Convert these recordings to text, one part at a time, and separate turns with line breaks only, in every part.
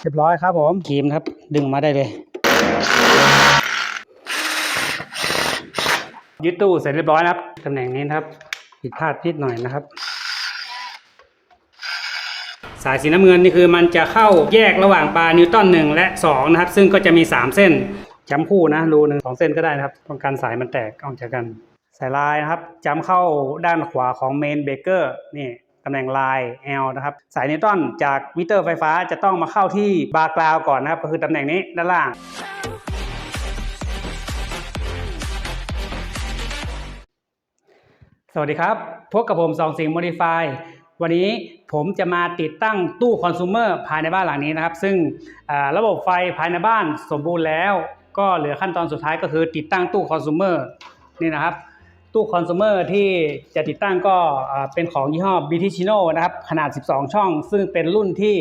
เรียบร้อยครับผมครีมครับ ดึงมาได้เลยยึดตู้เสร็จเรียบร้อยนะครับตำแหน่งนี้นะครับผิดพลาดนิดหน่อยนะครับ สายสีน้ำเงินนี่คือมันจะเข้าแยกระหว่างปลานิวตันหนึ่งและสองนะครับ ซึ่งก็จะมี 3 เส้นจำคู่นะรูหนึ่งสองเส้นก็ได้นะครับป้องกันสายมันแตกออกจากกัน สายลายนะครับจำเข้าด้านขวาของเมนเบเกอร์นี่ ตำแหน่งลาย L นะครับ สายนิวตันจากมิเตอร์ไฟฟ้าจะต้องมาเข้าที่บาร์กราวก่อนนะครับ ก็คือตำแหน่งนี้ด้านล่าง สวัสดีครับ พบกับผมสองสิงห์ Modify วันนี้ผมจะมาติดตั้งตู้คอน sumer ภายในบ้านหลังนี้นะครับ ซึ่งระบบไฟภายในบ้านสมบูรณ์แล้ว ก็เหลือขั้นตอนสุดท้ายก็คือติดตั้งตู้คอน sumer นี่นะครับ ตู้คอน sumer ที่จะติดตั้งก็เป็นของยี่ห้อ b t c h i n o นะครับขนาด 12 ช่อง ซึ่งเป็นรุ่นที่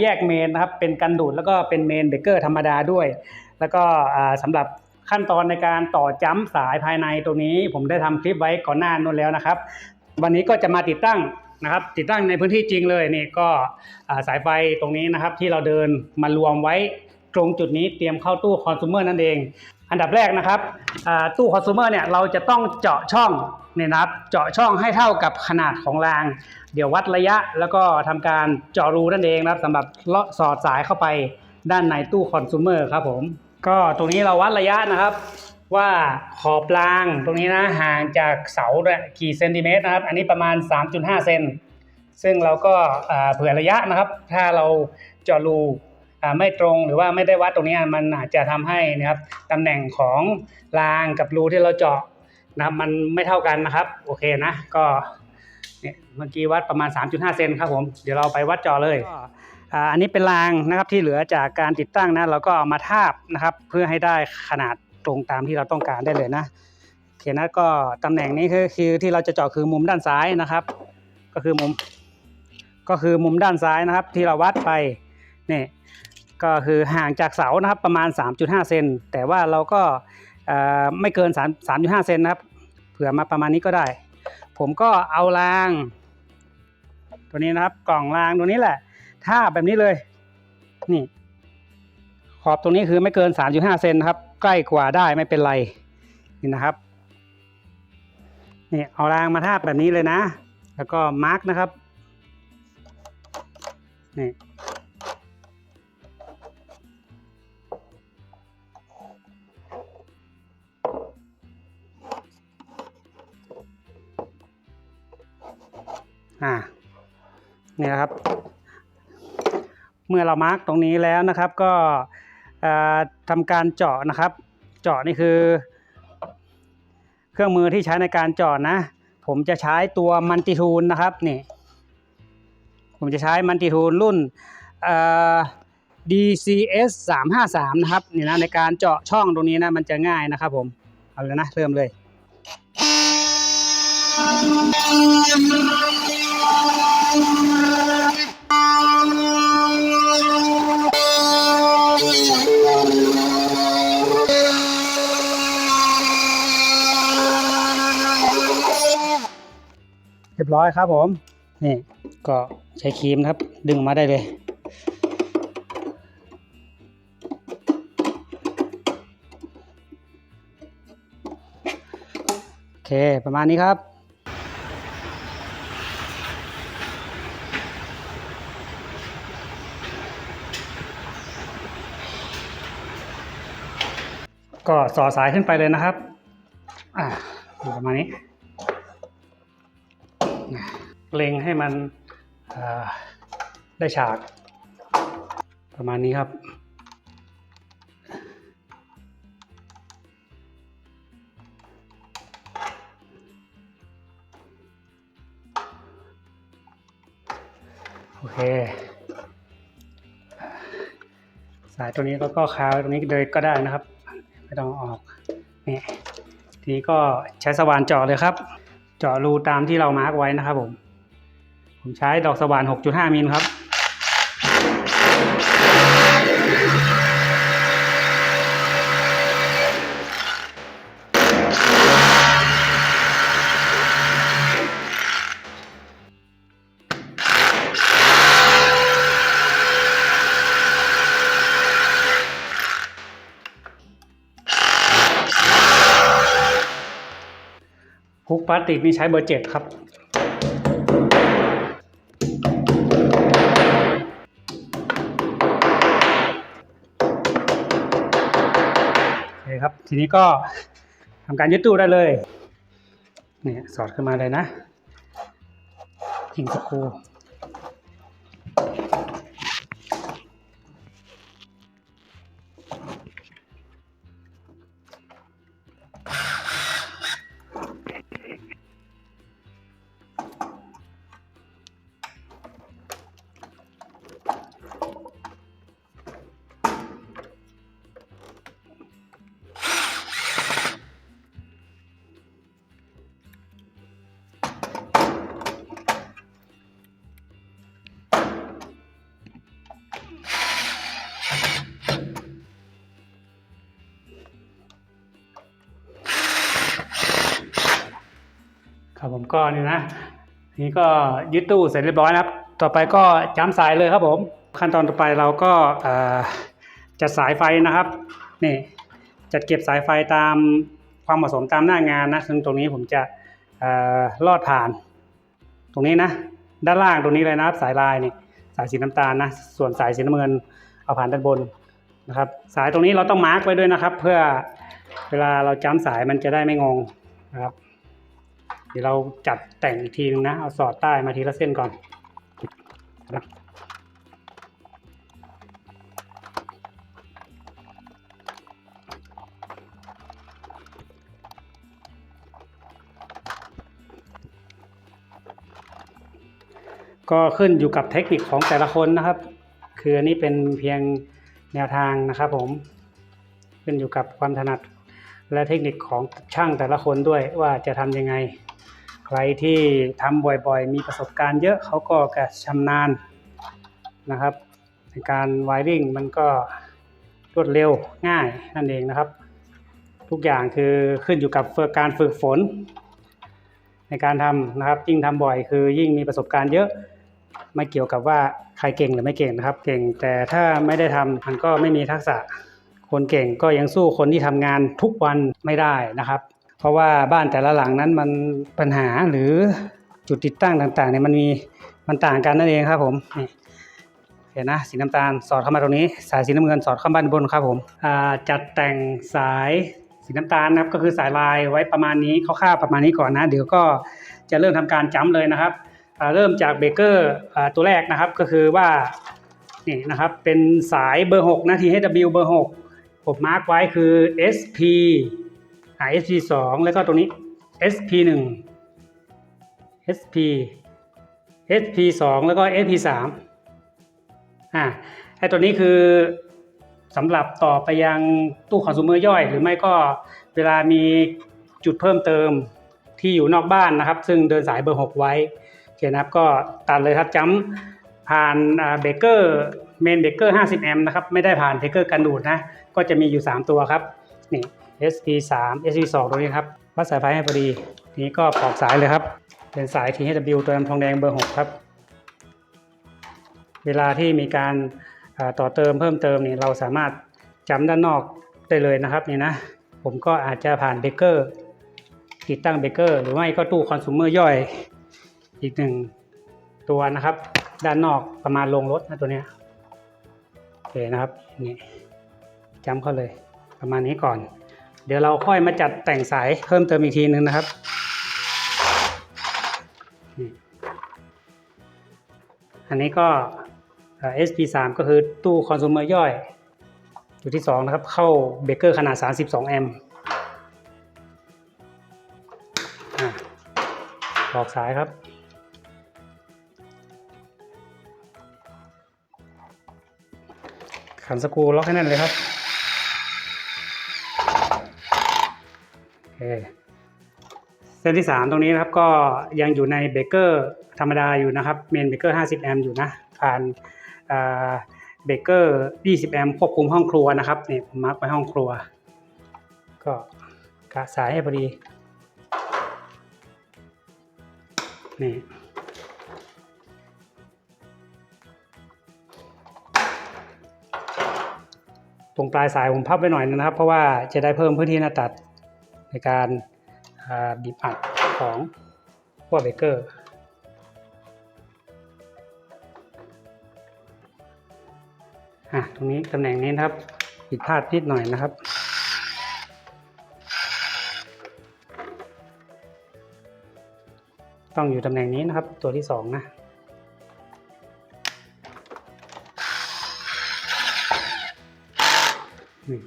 แยกเมนนะครับเป็นกันดูดแล้วก็เป็นเมนเบเกอร์ธรรมดาด้วย แล้วก็สำหรับขั้นตอนในการต่อจ้ำสายภายในตรงนี้ ผมได้ทำคลิปไว้ก่อนหน้านู้นแล้วนะครับ วันนี้ก็จะมาติดตั้งนะครับติดตั้งในพื้นที่จริงเลยนี่ก็สายไฟตรงนี้นะครับที่เราเดินมารวมไว้ตรงจุดนี้เตรียมเข้าตู้คอน sumer นั่นเอง อันดับแรกนะครับตู้คอน sumer เนี่ยเราจะต้องเจาะช่องเนี่ยนะครับเจาะช่องให้เท่ากับขนาดของราง เดี๋ยววัดระยะแล้วก็ทำการเจาะรูนั่นเองนะครับสำหรับเลาะสอดสายเข้าไปด้านในตู้คอน sumer ครับผมก็ตรงนี้เราวัดระยะนะครับ ว่าขอบรางตรงนี้นะห่างจากเสาเกี่เซนติเมตรนะครับ อันนี้ประมาณ 3.5 เซนซึ่งเราก็เผื่อระยะนะครับ ถ้าเราเจาะรู ไม่ตรงหรือว่าไม่ได้วัดตรงนี้มันอาจจะทำให้นะครับตำแหน่งของรางกับรูที่เราเจาะนะครับมันไม่เท่ากันนะครับ โอเคนะก็เนี่ยเมื่อกี้วัดประมาณ 3.5 เซนครับผมเดี๋ยวเราไปวัดเจาะเลยอ่าอันนี้เป็นรางนะครับที่เหลือจากการติดตั้งนะเราก็เอามาทาบนะครับ เพื่อให้ได้ขนาดตรงตามที่เราต้องการได้เลยนะโอเคนะก็ตำแหน่งนี้คือคือที่เราจะเจาะคือมุมด้านซ้ายนะครับ ก็คือมุมก็คือมุมด้านซ้ายนะครับ ที่เราวัดไปนี่ ก็คือห่างจากเสานะครับประมาณ 3.5 เซนแต่ว่าเราก็ไม่เกิน 3 3.5 เซนนะครับ เผื่อมาประมาณนี้ก็ได้ ผมก็เอาราง ตัวนี้นะครับกล่องรางตัวนี้แหละถ้าแบบนี้เลยนี่ขอบตรงนี้คือไม่เกิน 3.5 เซนนะครับ ใกล้กว่าได้ไม่เป็นไรนี่นะครับนี่เอารางมาทาบแบบนี้เลยนะ แล้วก็มาร์กนะครับนี่ อ่านี่นะครับ เมื่อเรามาร์กตรงนี้แล้วนะครับ ก็เอ่อทำการเจาะนะครับ เจาะนี่คือ เครื่องมือที่ใช้ในการเจาะนะ ผมจะใช้ตัวมันติทูลนะครับนี่ผมจะใช้มันติทูลรุ่น DCS 353นะครับนี่นะในการเจาะช่องตรงนี้นะมันจะง่ายนะครับผมเอาเลยนะเริ่มเลย เรียบร้อยครับผม นี่ก็ใช้ครีมครับ ดึงมาได้เลยโอเค ประมาณนี้ครับ ก็สอสายขึ้นไปเลยนะครับ อ่าประมาณนี้เล็งให้มันได้ฉาก ประมาณนี้ครับ โอเค สายตัวนี้ก็คาไว้ตรงนี้เลยก็ได้นะครับ ไม่ต้องอออกนี่ทีนี้ก็ใช้สว่านเจาะเลยครับ เจาะรูตามที่เรามาร์กไว้นะครับผม ผมใช้ดอกสว่าน 6.5 มิลครับาสติกนี่ใช้เบอร์เจ็ดครับโอเคครับ ทีนี้ก็ทำการยึดตู้ได้เลยนี่สอดขึ้นมาเลยนะทิ้งสกรู ครับผมก็นี่นะ นี่ก็ยึดตู้เสร็จเรียบร้อยนะครับ ต่อไปก็จ้ำสายเลยครับผม ขั้นตอนต่อไปเราก็จัดสายไฟนะครับนี่จัดเก็บสายไฟตามความเหมาะสมตามหน้างานนะซึ่งตรงนี้ผมจะอลอดผ่าน ตรงนี้นะ ด้านล่างตรงนี้เลยนะครับ สายลายนี่สายสีน้ำตาลนะส่วนสายสีน้ำเงินเอาผ่านด้านบนนะครับ สายตรงนี้เราต้องมาร์กไว้ด้วยนะครับ เพื่อเวลาเราจ้ำสายมันจะได้ไม่งงนะครับ เดี๋ยวเราจัดแต่งอีกทีนึงนะ เอาสอดใต้มาทีละเส้นก่อนนะก็ขึ้นอยู่กับเทคนิคของแต่ละคนนะครับ คืออันนี้เป็นเพียงแนวทางนะครับผม ขึ้นอยู่กับความถนัดและเทคนิคของช่างแต่ละคนด้วยว่าจะทำยังไง รที่ทำบ่อยๆ มีประสบการณ์เยอะเขาก็จะชำนาญนะครับ ในการไวริ่งมันก็รวดเร็วง่ายนั่นเองนะครับ ทุกอย่างคือขึ้นอยู่กับการฝึกฝน ในการทำนะครับ ยิ่งทำบ่อยคือยิ่งมีประสบการณ์เยอะไม่เกี่ยวกับว่าใครเก่งหรือไม่เก่งนะครับ เก่งแต่ถ้าไม่ได้ทำมันก็ไม่มีทักษะคนเก่งก็ยังสู้คนที่ทำงานทุกวันไม่ได้นะครับ เพราะว่าบ้านแต่ละหลังนั้นมันปัญหาหรือจุดติดตั้งต่างๆเนี่ยมันมีมันต่างกันนั่นเองครับผมเห็นนะสีน้ำตาลสอดเข้ามาตรงนี้ สายสีน้ำเงินสอดเข้ามาด้านบนครับผมจัดแต่งสายสีน้ำตาลนะครับก็คือสายลายไว้ประมาณนี้คร่าวๆประมาณนี้ก่อนนะ เดี๋ยวก็จะเริ่มทำการจ้ำเลยนะครับเริ่มจากเบเกอร์ตัวแรกนะครับก็คือว่านี่นะครับเป็นสายเบอร์6นะ THW เบอร์ 6 ผมมาร์กไว้คือ SP อ่า SP 2แล้วก็ตรงนี้ SP 1 SP SP 2แล้วก็ SP 3อ่าไอ้ตัวนี้คือสำหรับต่อไปยังตู้คอน sumer ย่อย หรือไม่ก็เวลามีจุดเพิ่มเติมที่อยู่นอกบ้านนะครับ ซึ่งเดินสายเบอร์ 6 ไว้โอเคนะครับก็ตัดเลยครับจ้ำผ่านเบเกอร์เมนเบเกอร์50 แอมป์นะครับ ไม่ได้ผ่านเบเกอร์กันดูดนะ ก็จะมีอยู่ 3 ตัวครับนี่ SP 3 SP 2 ตรงนี้ครับวัดสายไฟให้พอดีทีนี้ก็ปอกสายเลยครับ เป็นสาย THW ตัวน้ำทองแดงเบอร์ 6 ครับ เวลาที่มีการต่อเติมเพิ่มเติมนี่เราสามารถจำด้านนอกได้เลยนะครับนี่นะผมก็อาจจะผ่านเบเกอร์ติดตั้งเบเกอร์หรือไม่ก็ตู้คอน sumer ย่อยอีกหนึ่งตัวนะครับ ด้านนอกประมาณลงรถนะตัวเนี้ยโอเคนะครับนี่จำเข้าเลยประมาณนี้ก่อน เดี๋ยวเราค่อยมาจัดแต่งสายเพิ่มเติมอีกทีนึงนะครับนี่อันนี้ก็ SP3 ก็คือตู้คอน sumer ย่อยจุดที่ 2 นะครับ เข้าเบเกอร์ขนาด 32 แอมป์ออกสายครับ ขันสกรูล็อกให้แน่นเลยครับ เส้นที่ 3 ตรงนี้นะครับก็ยังอยู่ในเบเกอร์ธรรมดาอยู่นะครับเมนเบเกอร์50 แอมป์อยู่นะผ่านเบเกอร์20 แอมป์ควบคุมห้องครัวนะครับนี่ผมมาร์กไว้ห้องครัว ก็กะสายให้พอดีนี่ตรงปลายสายผมพับไว้หน่อยนึงนะครับ เพราะว่าจะได้เพิ่มพื้นที่หน้าตัด ในการาบีบอัดขของขั้วเบเกอร์อะตรงนี้ตำแหน่งนี้นะครับผิดพลาดนิดหน่อยนะครับต้องอยู่ตำแหน่งนี้นะครับตัวที่สองนะนี่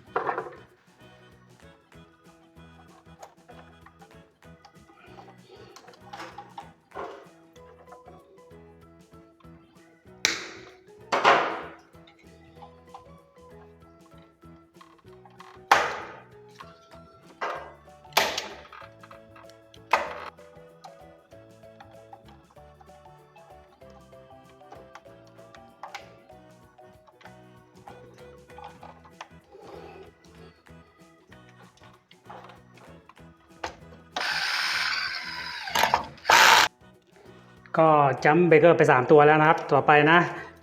จัมเบเกอร์ไป 3 ตัวแล้วนะครับ ต่อไปนะ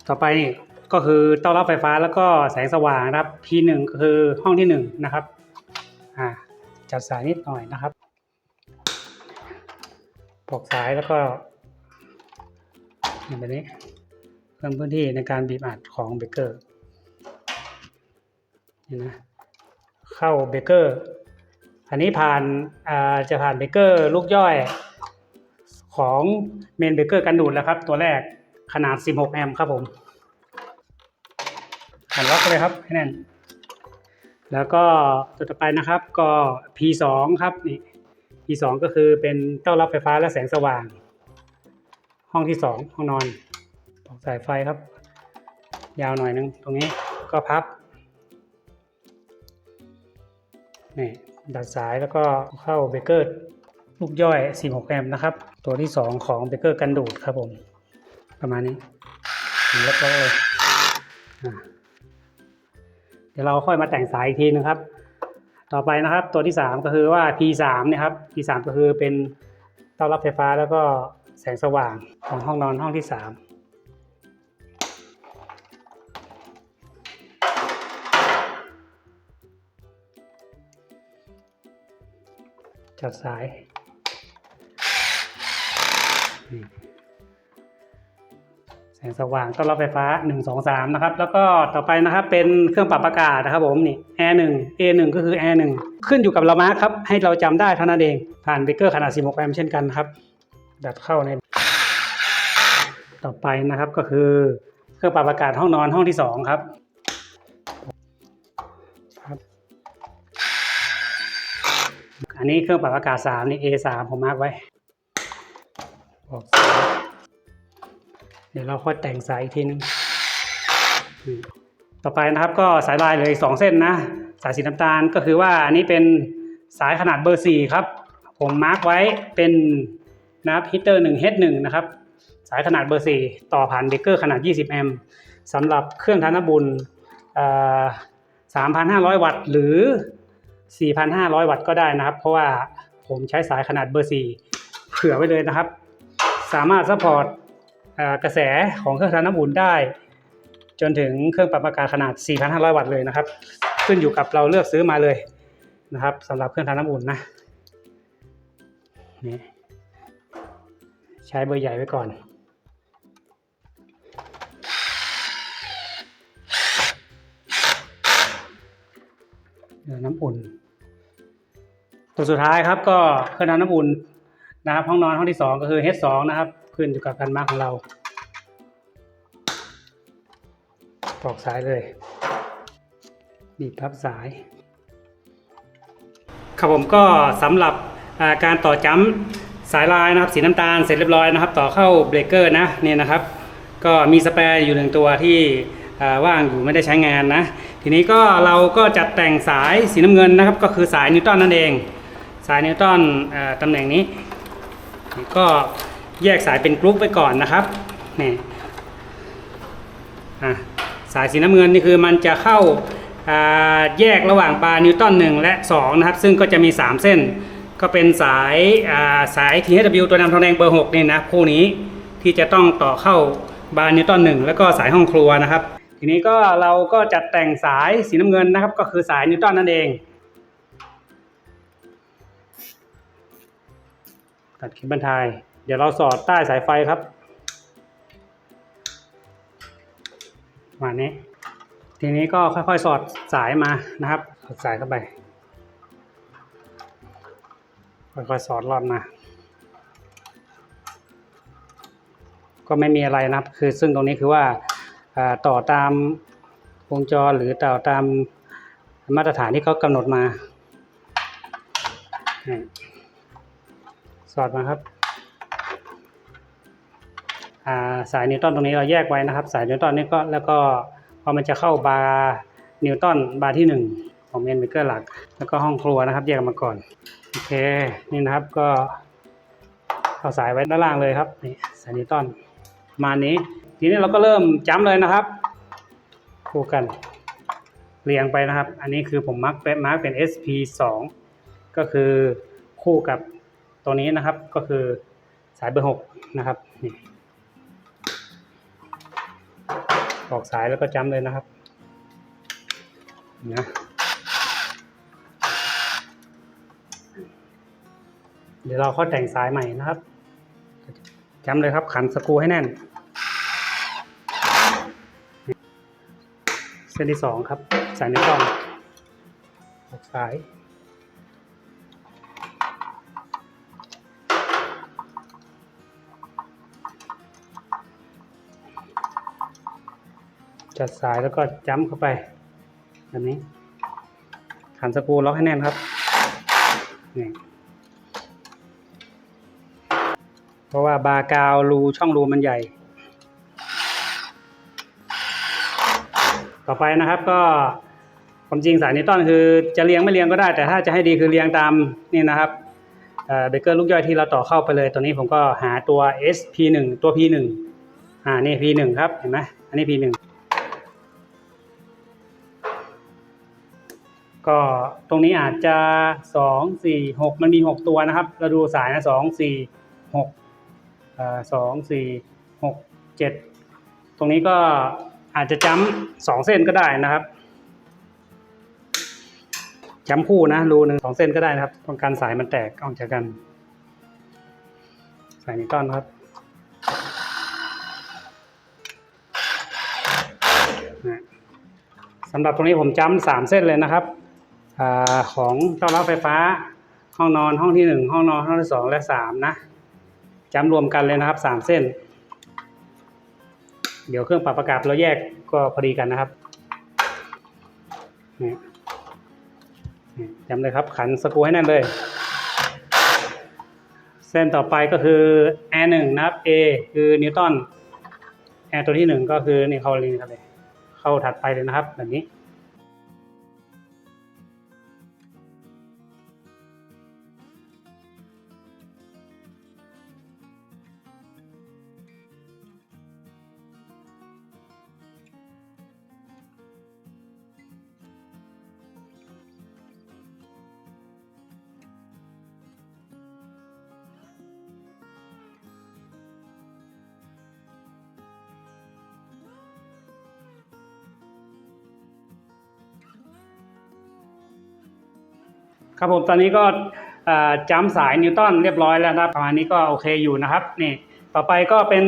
ต่อไปนี่ก็คือเต้ารับไฟฟ้าแล้วก็แสงสว่างนะครับ P1 ก็คือห้องที่ 1 นะครับอ่าจัดสายนิดหน่อยนะครับปลอกสายแล้วก็อย่างแบบนี้เพิ่มพื้นที่ในการบีบอัดของเบเกอร์นี่นะเข้าเบเกอร์ อันนี้ผ่านอ่าจะผ่านเบเกอร์ลูกย่อย ของเมนเบเกอร์กันดูดแล้วครับ ตัวแรกขนาด 16 แอมป์ครับผมหันล็อกเลยครับให้แน่น แล้วก็ตัวต่อไปนะครับก็ P2 ครับนี่ P2 ก็คือเป็นเต้ารับไฟฟ้าและแสงสว่าง ห้องที่ 2 ห้องนอนปอกสายไฟครับ ยาวหน่อยนึง ตรงนี้ก็พับนี่ดัดสายแล้วก็เข้าเบเกอร์ลูกย่อย46แอมป์นะครับ ตัวที่2ของเบเกอร์กันดูดครับผม ประมาณนี้แล้วก็เลยเดี๋ยวเราค่อยมาแต่งสายอีกทีนึงครับ ต่อไปนะครับตัวที่ 3 ก็คือว่า P3 เนี่ยครับ P3 ก็คือเป็นเต้ารับไฟฟ้าแล้วก็แสงสว่างของห้องนอนห้องที่ 3จัดสาย นี่แสงสว่างต้อนรับไฟฟ้า 1 2 3 นะครับ แล้วก็ต่อไปนะครับเป็นเครื่องปรับอากาศนะครับผมนี่ Air 1 A 1ก็คือ Air 1ขึ้นอยู่กับเรามาครับ ให้เราจำได้เท่านั้นเอง ผ่านเบเกอร์ขนาด16แอมป์เช่นกันครับ ดัดเข้าใน ต่อไปนะครับก็คือเครื่องปรับอากาศห้องนอนห้องที่ 2 ครับครับอันนี้เครื่องปรับอากาศ3นี่ A 3 ผมมาร์กไว้ บอกสายเดี๋ยวเราค่อยแต่งสายอีกทีนึงต่อไปนะครับก็สายลายเหลยอีกสองเส้นนะ สายสีน้ำตาลก็คือว่าอันนี้เป็นสายขนาดเบอร์4ครับ ผมมาร์กไว้เป็นนะครับฮีเตอร์1 H1 นะครับ สายขนาดเบอร์4ต่อผ่านเบเกอร์ขนาด 20 แอมป์สำหรับเครื่องทานบุญ3,500 วัตต์หรือ 4,500 วัตต์ก็ได้นะครับ เพราะว่าผมใช้สายขนาดเบอร์4เผื่อไว้เลยนะครับ สามารถซัพพอร์ตกระแสของเครื่องทาน้ำอุ่นได้ จนถึงเครื่องปรับอากาศขนาด 4,500 วัตต์เลยนะครับ ขึ้นอยู่กับเราเลือกซื้อมาเลยนะครับสำหรับเครื่องทาน้ำอุ่นนะนี่ใช้เบอร์ใหญ่ไว้ก่อนน้ำอุ่น ตัวสุดท้ายครับก็เครื่องทำน้ำอุ่น นะครับห้องนอนห้องที่สองก็คือ H2 นะครับขึ้นอยู่กับการมาร์กของเราปลอกสายเลยบีบพับสาย ครับผมก็สำหรับการต่อจ้ำสายลายนะครับสีน้ำตาลเสร็จเรียบร้อยนะครับ ต่อเข้าเบรกเกอร์นะเนี่ยนะครับ ก็มีสแปรย์อยู่หนึ่งตัวที่ว่างอยู่ไม่ได้ใช้งานนะ ทีนี้ก็เราก็จัดแต่งสายสีน้ำเงินนะครับ ก็คือสายนิวตันนั่นเอง สายนิวตันตำแหน่งนี้ ก็แยกสายเป็นกรุ๊ปไว้ก่อนนะครับนี่สายสีน้ำเงินนี่คือมันจะเข้าาแยกระหว่างบานิวตัน1 และ 2 นะครับ ซึ่งก็จะมี 3 เส้น ก็เป็นสายาสาย THW ตัวนำทองแดงเบอร์ 6 นี่นะคู่นี้ที่จะต้องต่อเข้าบาร์นิวตัน1แล้วก็สายห้องครัวนะครับ ทีนี้ก็เราก็จัดแต่งสายสีน้ำเงินนะครับ ก็คือสายนิวตันนั่นเอง ตัดเข็มบรรทาย เดี๋ยวเราสอดใต้สายไฟครับมานี้ ทีนี้ก็ค่อยๆสอดสายมานะครับ สอดสายเข้าไป ค่อยๆสอดรอดมา ก็ไม่มีอะไรนะครับ คือซึ่งตรงนี้คือว่าอ่าต่อตามวงจรหรือต่อตามมาตรฐานที่เขากำหนดมานี่ สอดมาครับาสายนิวตันตรงนี้เราแยกไว้นะครับ สายนิวตันนี่ก็แล้วก็พอมันจะเข้าบาร์นิวตันบาร์ที่หนึ่งของเมนเบเกอร์หลัก แล้วก็ห้องครัวนะครับ แยกมาก่อนโอเคนี่นะครับก็เอาสายไว้ด้านล่างเลยครับนี่สายนิวตันมานี้ ทีนี้เราก็เริ่มจ้ำเลยนะครับคู่กันเรียงไปนะครับ อันนี้คือผมมาร์กเป็นมาร์กเป็น SP 2 ก็คือคู่กับ ตัวนี้นะครับก็คือสายเบอร์6นะครับออกสายแล้วก็จ้ำเลยนะครับนะเดี๋ยวเราเข้าแต่งสายใหม่นะครับจำเลยครับขันสกรูให้แน่น เส้นที่สองครับ สายนิ้วก้อยออกสาย จัดสายแล้วก็จ้ำเข้าไปแบบนี้ขันสกรูล็อกให้แน่นครับนี่เพราะว่าบากาวรูช่องรูมันใหญ่ ต่อไปนะครับก็ความจริงสายนิวตันคือจะเรียงไม่เรียงก็ได้ แต่ถ้าจะให้ดีคือเรียงตามนี่นะครับเบเกอร์ลูกย่อยที่เราต่อเข้าไปเลย ตัวนี้ผมก็หาตัว SP1 ตัว P1 อ่านี่ P1 ครับ เห็นไหมอันนี้ P1 ก็ตรงนี้อาจจะสองสี่หกมันมีหกตัวนะครับ เราดูสายนะสองสี่หกสองสี่หกเจ็ดตรงนี้ก็อาจจะจ้ำสองเส้นก็ได้นะครับจ้ำคู่นะรูหนึ่งสองเส้นก็ได้นะครับต้องการสายมันแตกออกจากกันสายนิวตันครับสำหรับตรงนี้ผมจ้ำสามเส้นเลยนะครับ อของต้อนรับไฟฟ้า ห้องนอนห้องที่หนึ่งห้องนอนห้องที่สองและสามนะจำรวมกันเลยนะครับสามเส้น เดี๋ยวเครื่องปรับอากาศเราแยกก็พอดีกันนะครับนี่จำเลยครับขันสกรูให้แน่นเลย เส้นต่อไปก็คือ Air 1นะครับ A คือนิวตัน Air ตัวที่หนึ่งก็คือนี่เข้าเลยครับเลยเข้าถัดไปเลยนะครับแบบนี้ ครับผมตอนนี้ก็จ้ำสายนิวตันเรียบร้อยแล้วนะครับประมาณนี้ก็โอเคอยู่นะครับนี่ต่อไปก็เป็น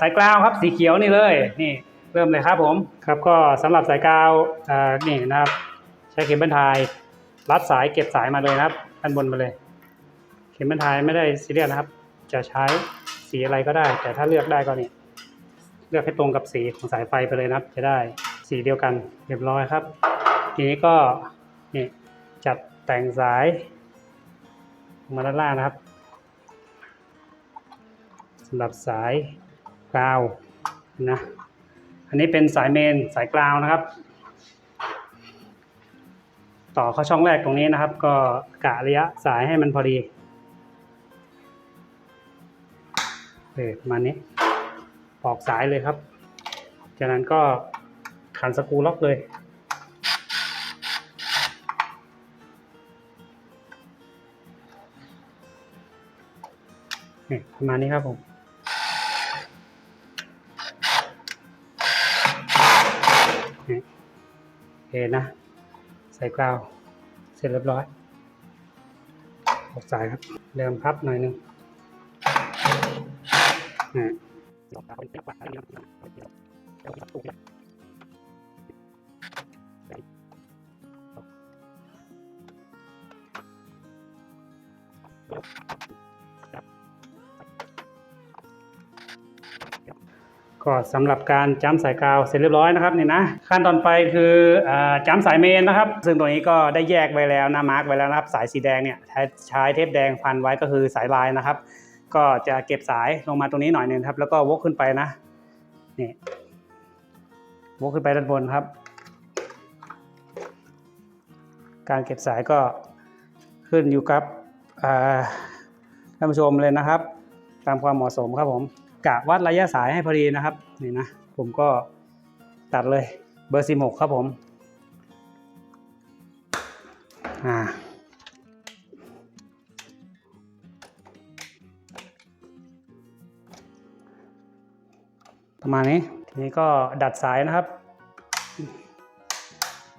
สายกราวครับสีเขียวนี่เลยนี่เริ่มเลยครับผมครับก็สำหรับสายกราวนี่นะครับ ใช้เข็มบรรทายรัดสายเก็บสายมาเลยนะครับด้านบนมาเลย เข็มบรรทายไม่ได้ซีเรียสนะครับ จะใช้สีอะไรก็ได้ แต่ถ้าเลือกได้ก็นี่เลือกให้ตรงกับสีของสายไฟไปเลยนะครับ จะได้สีเดียวกันเรียบร้อยครับ ทีนี้ก็นี่จัด แต่งสาย มาด้านล่างนะครับสำหรับสายกราวนะอันนี้เป็นสายเมนสายกราวนะครับ ต่อเข้าช่องแรกตรงนี้นะครับ ก็กะระยะสายให้มันพอดีเออประมาณนี้ปอกสายเลยครับ จากนั้นก็ขันสกรูล็อกเลย นี่ประมาณนี้ครับผมนี่โอเคนะ ใส่กาว เสร็จเรียบร้อยออกสายครับ เริ่มพับหน่อยหนึงอืม ก็สำหรับการจ้ำสายกาวเสร็จเรียบร้อยนะครับนี่นะขั้นตอนไปคืออจ้ำสายเมนนะครับ ซึ่งตัวนี้ก็ได้แยกไว้แล้วนะมาร์กไว้แล้วนะครับสายสีแดงเนี่ยใช้ใช้เทปแดงพันไว้ก็คือสายลายนะครับ ก็จะเก็บสายลงมาตรงนี้หน่อยหนึงครับ แล้วก็วกขึ้นไปนะนี่วกขึ้นไปด้านบนครับ การเก็บสายก็ขึ้นอยู่กับท่านผู้ชมเลยนะครับ ตามความเหมาะสมครับผม กะวัดระยะสายให้พอดีนะครับนี่นะผมก็ตัดเลยเบอร์ 16 ครับผมอ่าประมาณนี้ทีนี้ก็ดัดสายนะครับ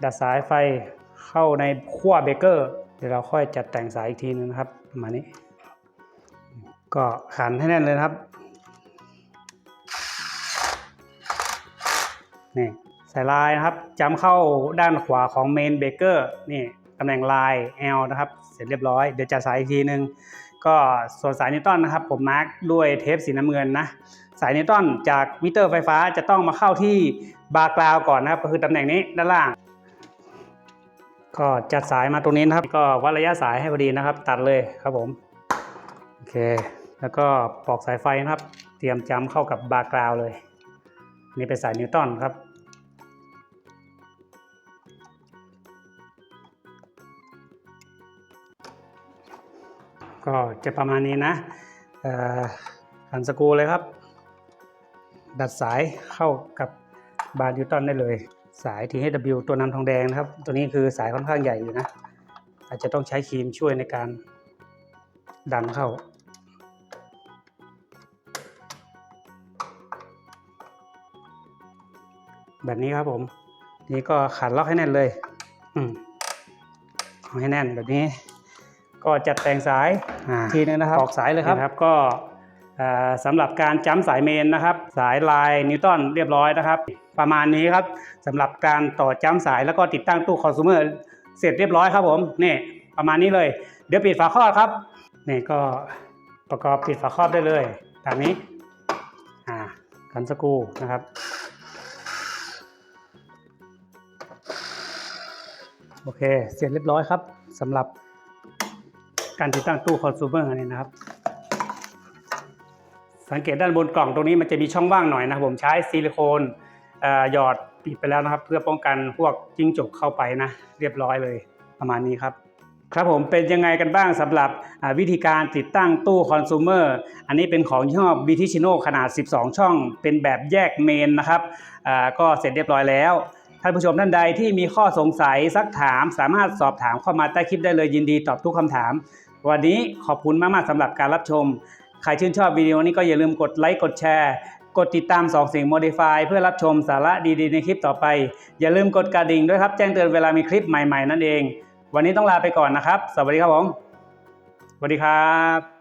ดัดสายไฟเข้าในขั้วเบเกอร์ เดี๋ยวเราค่อยจัดแต่งสายอีกทีนึงนะครับ ประมาณนี้ ก็ขันให้แน่นเลยนะครับ นี่สายลายนะครับจำเข้าด้านขวาของเมนเบเกอร์นี่ตำแหน่งลาย L นะครับ เสร็จเรียบร้อย เดี๋ยวจัดสายอีกทีนึง ก็ส่วนสายนิวตันนะครับ ผมมาร์กด้วยเทปสีน้ำเงินนะ สายนิวตันจากมิเตอร์ไฟฟ้าจะต้องมาเข้าที่บาร์กราวก่อนนะครับ ก็คือตำแหน่งนี้ด้านล่าง ก็จัดสายมาตรงนี้นะครับ ก็วัดระยะสายให้พอดีนะครับ ตัดเลยครับผม โอเค แล้วก็ปอกสายไฟนะครับ เตรียมจำเข้ากับบาร์กราวเลย นี่เป็นสายนิวตันครับ ก็จะประมาณนี้นะหันสกูเลยครับ ดัดสายเข้ากับบาร์นิวตันได้เลย สาย THW ตัวนำทองแดงนะครับ ตัวนี้คือสายค่อนข้างใหญ่อยู่นะ อาจจะต้องใช้ครีมช่วยในการดันเข้า แบบนี้ครับผมนี่ก็ขันล็อกให้แน่นเลย อืมเอาให้แน่นแบบนี้ ก็จัดแต่งสายทีนึงนะครับออกสายเลยครับครับ ก็เอ่อสำหรับการจ้ำสายเมนนะครับ สายลายนิวตันเรียบร้อยนะครับ ประมาณนี้ครับสำหรับการต่อจ้ำสายแล้วก็ติดตั้งตู้คอน sumer เสร็จเรียบร้อยครับผมนี่ประมาณนี้เลย เดี๋ยวปิดฝาครอบครับนี่ก็ประกอบปิดฝาครอบได้เลย ตามนี้อ่ากันสกรูนะครับ โอเค เสร็จเรียบร้อยครับสำหรับการติดตั้งตู้คอน sumer อันนี้นะครับ สังเกตด้านบนกล่องตรงนี้มันจะมีช่องว่างหน่อยนะผมใช้ซิลิโคนหยอดปิดไปแล้วนะครับ เพื่อป้องกันพวกจิ้งจกเข้าไปนะ เรียบร้อยเลยประมาณนี้ครับครับผมเป็นยังไงกันบ้างสำหรับวิธีการติดตั้งตู้คอน sumer อันนี้เป็นของยี่ห้อ b t c h i n o ขนาด 12 ช่อง เป็นแบบแยกเมนนะครับก็เสร็จเรียบร้อยแล้ว ท่านผู้ชมท่านใดที่มีข้อสงสัยซักถาม สามารถสอบถามเข้ามาใต้คลิปได้เลยยินดีตอบทุกคำถาม วันนี้ขอบคุณมากๆสำหรับการรับชม ใครชื่นชอบวิดีโอนี้ก็อย่าลืมกดไลค์กดแชร์กดติดตาม2สิ่ง Modify เพื่อรับชมสาระดีๆ ในคลิปต่อไป อย่าลืมกดกระดิ่งด้วยครับ แจ้งเตือนเวลามีคลิปใหม่ ๆ นั่นเอง วันนี้ต้องลาไปก่อนนะครับ สวัสดีครับผมสวัสดีครับ